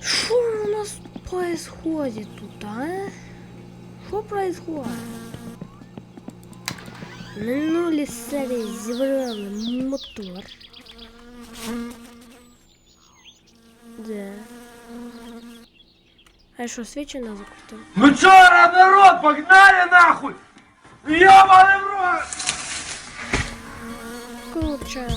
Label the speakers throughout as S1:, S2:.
S1: Что у нас происходит тут, а? Что происходит? Минулі серії зібрали мотор. Де? А що, свічі не закрутив?
S2: Ну чё, народ, погнали нахуй! Ёбаный в рот!
S1: Круче.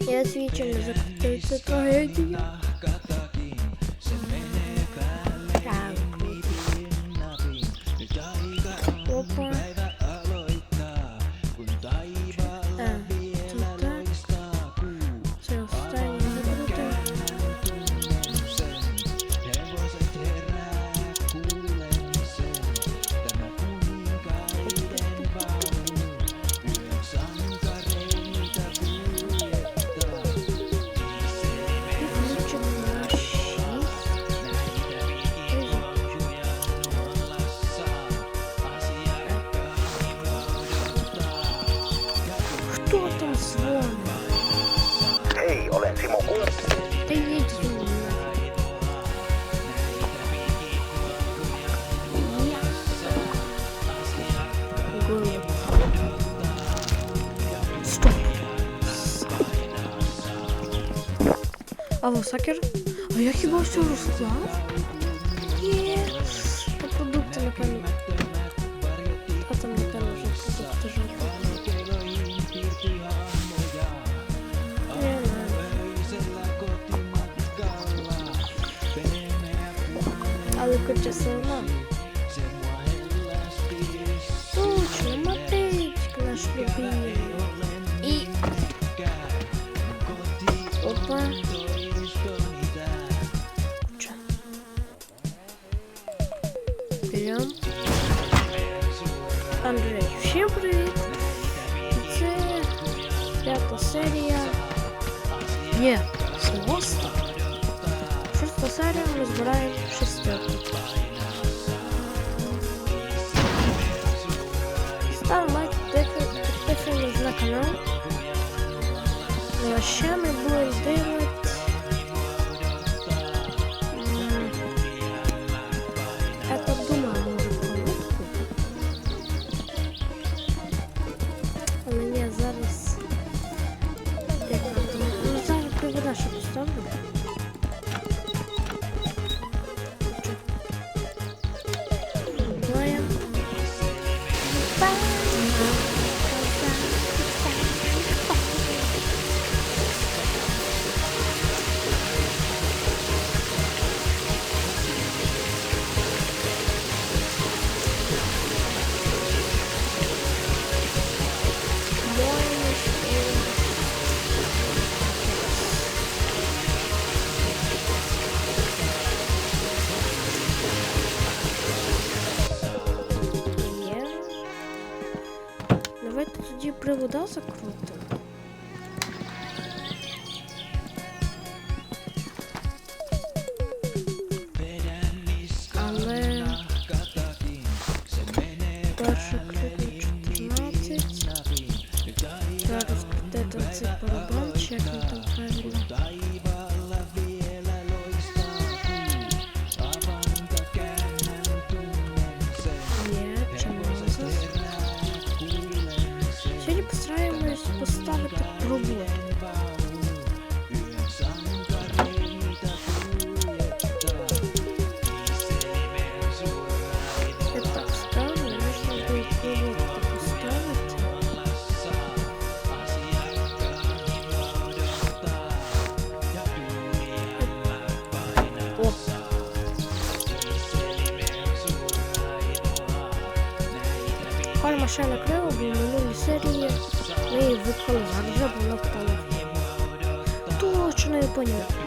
S1: Я свічі не закрутив, це трагедія. Так. Алло, Сакер? А я хіба все розклав? Серія. Ні, шоста. Шоста серія ми шестерку. Став лайк, підпис- підписуємось на канал. Ну а ще ми будемо тоді привода закрутимо. Хай машина крила, бо в минулій серії ми її виклали зараз, вона впала. Точно я поняв.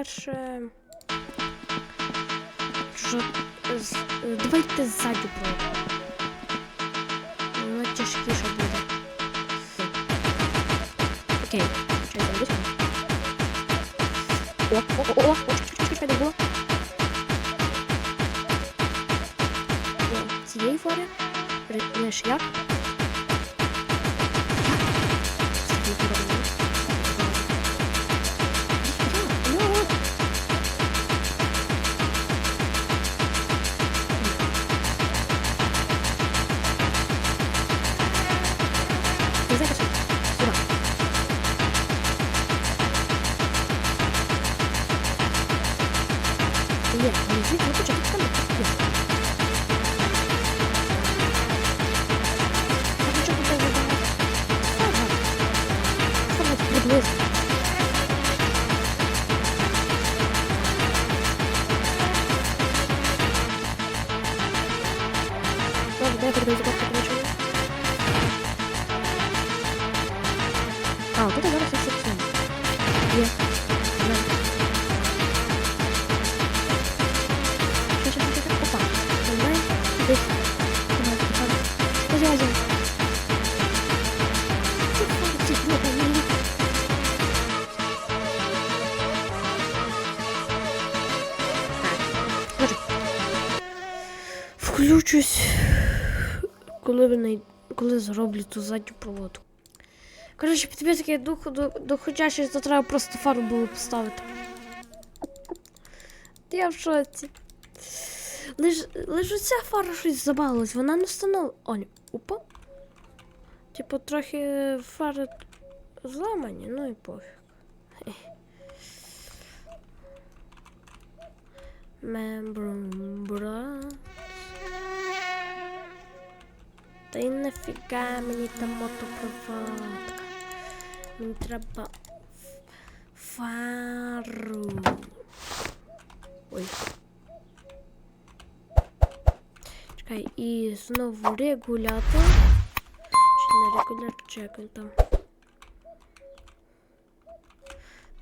S3: перше. Що з- Давайте ззаді пробуємо. Воно тяжкіше буде. Окей, що там десь? О, о, о, о, чекай, чекай, де було? Цієї фари? Знаєш як? Нет, не здесь, вот что там. Нет. А Включусь, коли, вони- коли зроблю ту задню проводку. Коротше, підписки дух до, доходящий, то треба просто фару було поставити. Я в шоці. Лиш, лиш оця фара щось забавилась, вона не встановила. О, ні, опа. Типу, трохи фари зламані, ну і пофіг. Мембра. Та й нафіга мені та мотопроводка. Мені треба фару. Ой. Чекай, і знову регулятор. Чи не регулятор, чи там?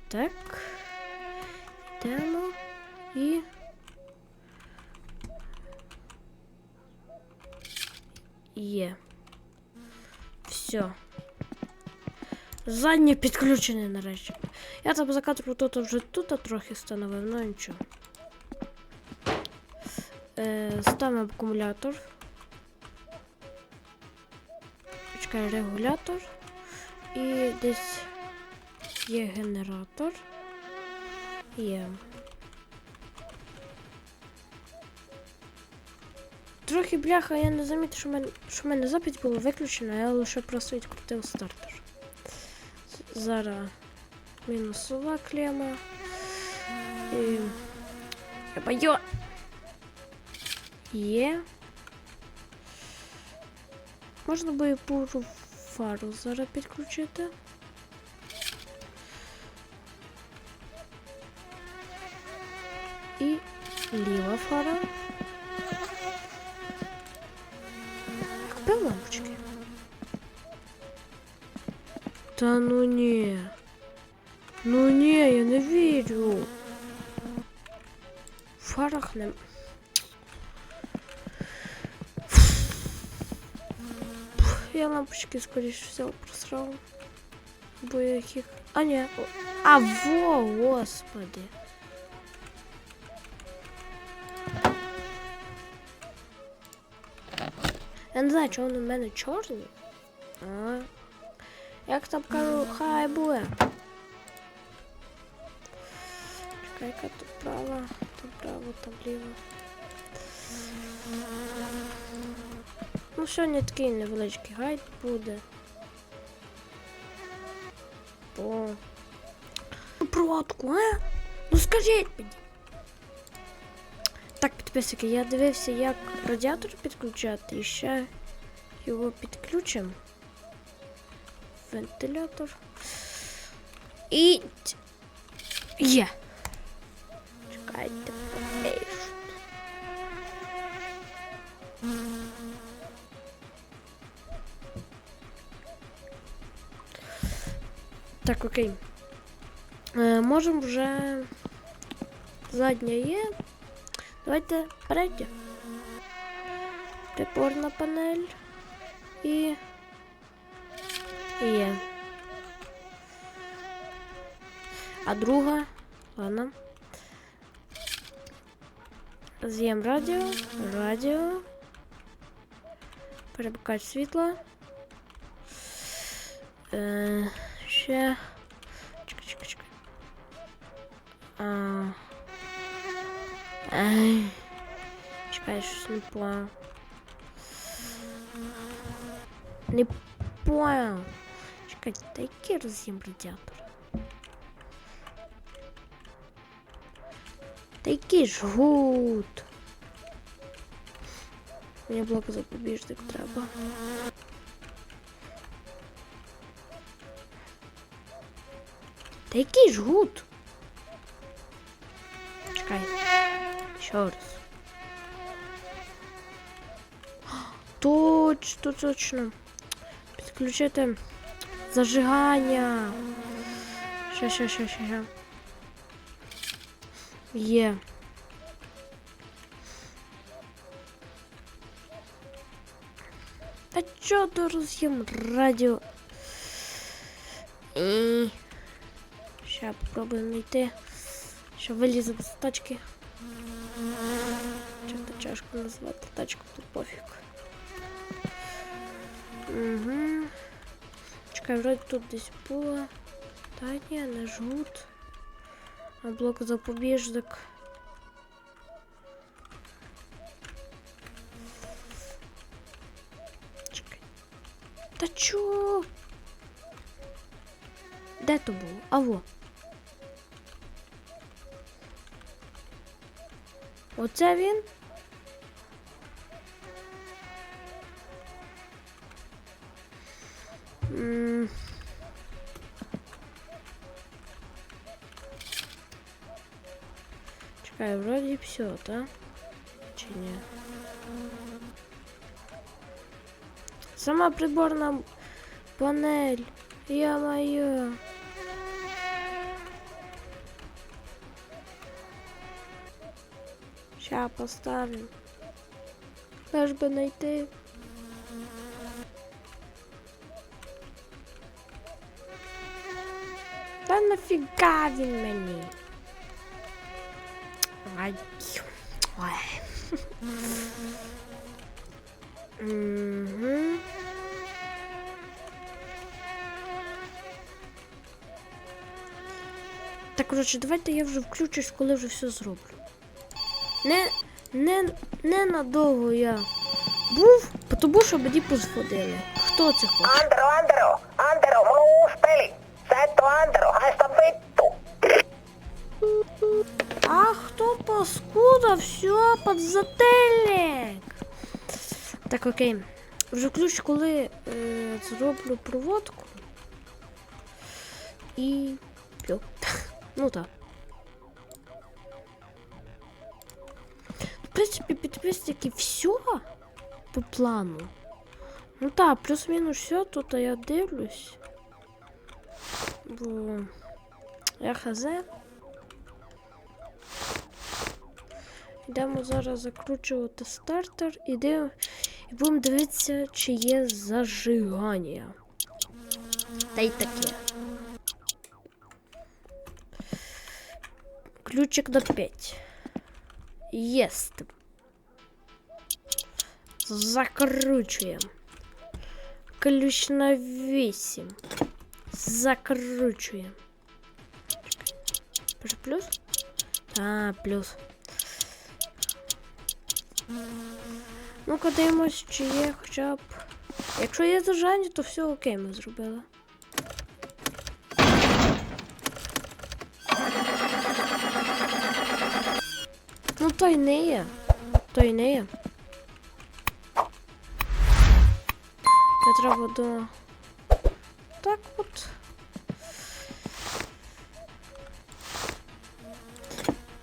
S3: Так. Йдемо і. Є. Все. Заднє підключене нарешті. Я там за кадром тут вже тут трохи встановив, ну нічого. Е, ставимо акумулятор. Чекай, регулятор. І десь є генератор. Є. Трохи бляха, я не замітив, що в мене, що мене запись була виключена, я лише просто відкрутив стартер. Зараз мінусова клема. І... Я бою. Є. Можна би буру фару зараз підключити. І ліва фара. Та ну ні. Ну ні, я не вірю. В фарах не. Я лампочки, скоріше всього, просрав. Бо я їх. А, ні. о- А, во, господи. Я не знаю, чого вони в мене чорні. А. Як там кажу, хай буде. Чекай, яка тут права, там право, там ліво. Ну, сьогодні такий невеличкий гайд буде. О. Ну, Проводку, а? Ну скажіть мені. Так, підписники, я дивився, як радіатор підключати і ще його підключимо. Вентилятор. І. т- Є. Чекайте. Ей. Так, окей. Е, можемо вже. Задня є. Давайте передня. Приборна панель. І. Є. А друга. Ладно. З'єм радіо. Радіо. Перемикач світла. Е, ще. Чекай, чекай, чекай. А. Ай. Чекай, щось не понял. Не понял. Чекай, та який роз'єм радіатор? Та який жгут? Мені блок запобіжник треба. Та який жгут? Чекай. Ще раз. Точно, точно. Підключити зажигання. Ще, ще, ще, ще, ще. Є. Та чо до роз'єм радіо? І... Ще попробуємо знайти. Що вилізе з тачки. Чи то чашку назвати тачку, то пофіг. Угу. Чекай, вроде тут десь було. Та ні, не жгут. А блок запобіжник. Чекай. Та чо? Де то було? А во. Оце він? Чекай, вроде все, да? Чи ні? Сама приборна панель. Я-моё. Ща поставим. Лиш би знайти. Та нафіга він мені? Ай. Ой. Так, коротше, давайте я вже включусь, коли вже все зроблю. Не, не, не надовго я був, тому що мені позвонили. Хто це хоче?
S4: Mulla on uusi peli. Sä et oo Antero, haista.
S3: А хто паскуда? Все, подзательник. Так, окей. Вже ключ, коли е, зроблю проводку. І. П'ю. Ну так. В принципі, підписники все по плану. Ну так, плюс-мінус все, тут я дивлюсь. Бо я хз. Йдемо зараз закручувати стартер і див... і будемо дивитися, чи є зажигання. Та й таке. Ключик на 5. Єст. Закручуємо. Ключ на 8. Закручуємо. Чекай. Плюс? А, плюс. Ну-ка дивимось, чи є хоча б. Якщо є зажання, то все окей ми зробили. Ну то й не є. То й не є. Це треба до. Так от.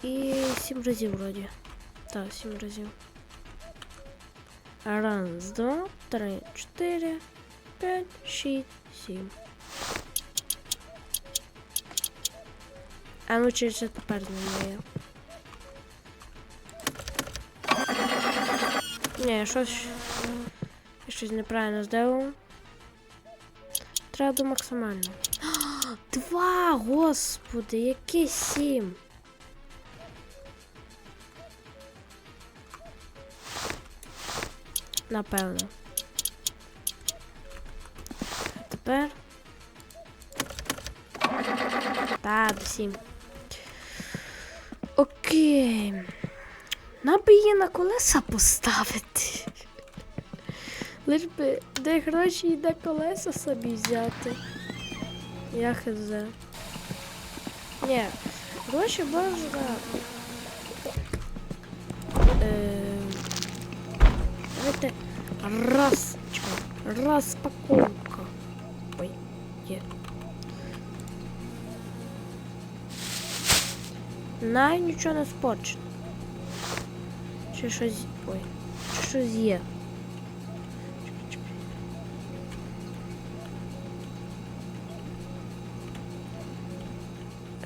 S3: І сім разів вроді. Так, сім разів. Раз, два, три, чотири, п'ять, шість, сім. А ну це тепер немає. Ні, щось. Я щось неправильно зробив. Треба до максимально. Два, господи, які сім. Напевно. А тепер. Та, до сім. Окей. Нам би її на колеса поставити. Лиш би де гроші і де колеса собі взяти. Я хз. Ні, гроші можна. Е, Раз. чекай, Розпаковка. Ой, є. Най нічого не спорчено. Чи щось. Ой, чи щось є. Чекай.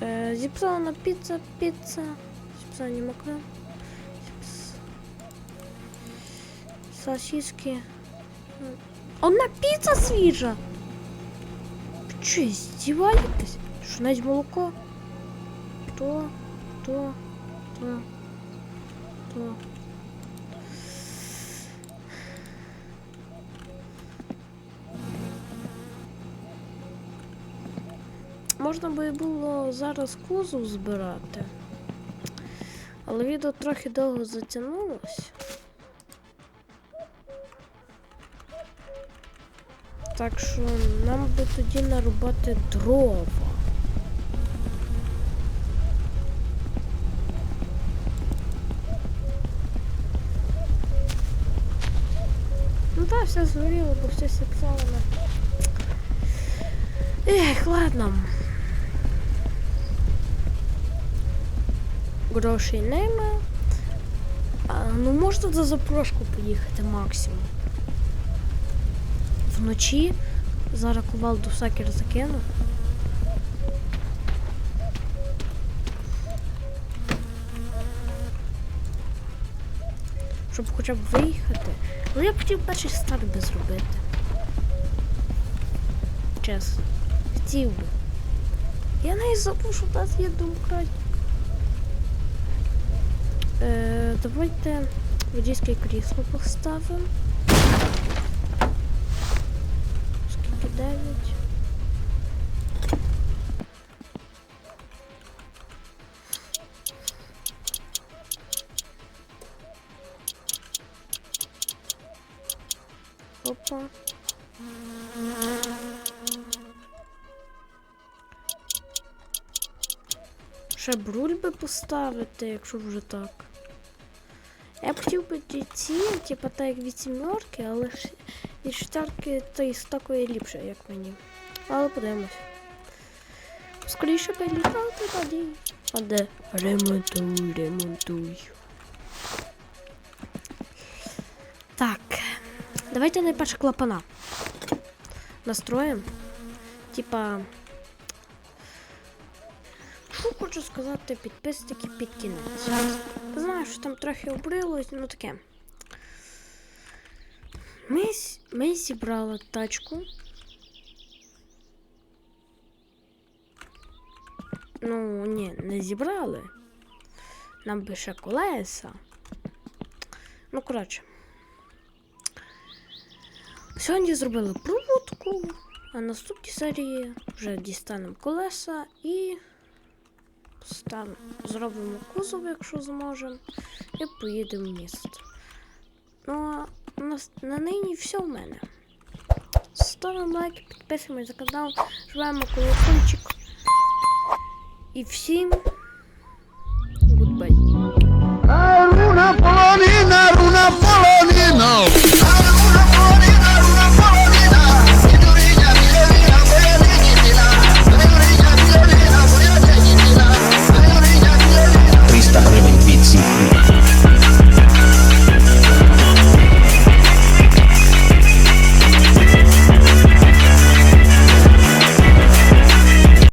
S3: Е, зіпсована піца, піца. Зіпсовані макарони. Сосиски. Одна піца свіжа. Ви що, здіваєтесь? Що навіть молоко? То, то, то, то. Можна би було зараз кузов збирати. Але відео трохи довго затягнулось. Так що нам би тоді нарубати дрова. Ну так, все згоріло, бо все сексовано. Ех, ладно. Грошей нема. А, ну можна за запрошку поїхати максимум. Вночі зараз кувалду сакер закину. Щоб хоча б виїхати. Ну я б хотів перший старт би зробити. Чесно. Хотів би. Я навіть забув, що в нас є домкрат. Е, давайте водійське крісло поставимо. ще бруль би поставити, якщо вже так. Я б хотів би ці, типа так як від сімерки, але від шестерки то із такої ліпше, як мені. Але подивимось. Скоріше перелітати тоді. А де? Ремонтуй, ремонтуй. Так. Давайте найперше клапана. Настроим. Типа... Хочу сказати підписники під кінець. Знаю, що там трохи обрилось, ну таке. Ми, ми зібрали тачку. Ну, ні, не зібрали. Нам би ще колеса. Ну, коротше. Сьогодні зробили проводку, а наступній серії вже дістанемо колеса і там зробимо кузов, якщо зможемо, і поїдемо в місто. Ну а на, на нині все в мене. Ставимо лайки, підписуємось за канал, жмемо колокольчик. І всім гудбай. Руна полонина, руна полонина!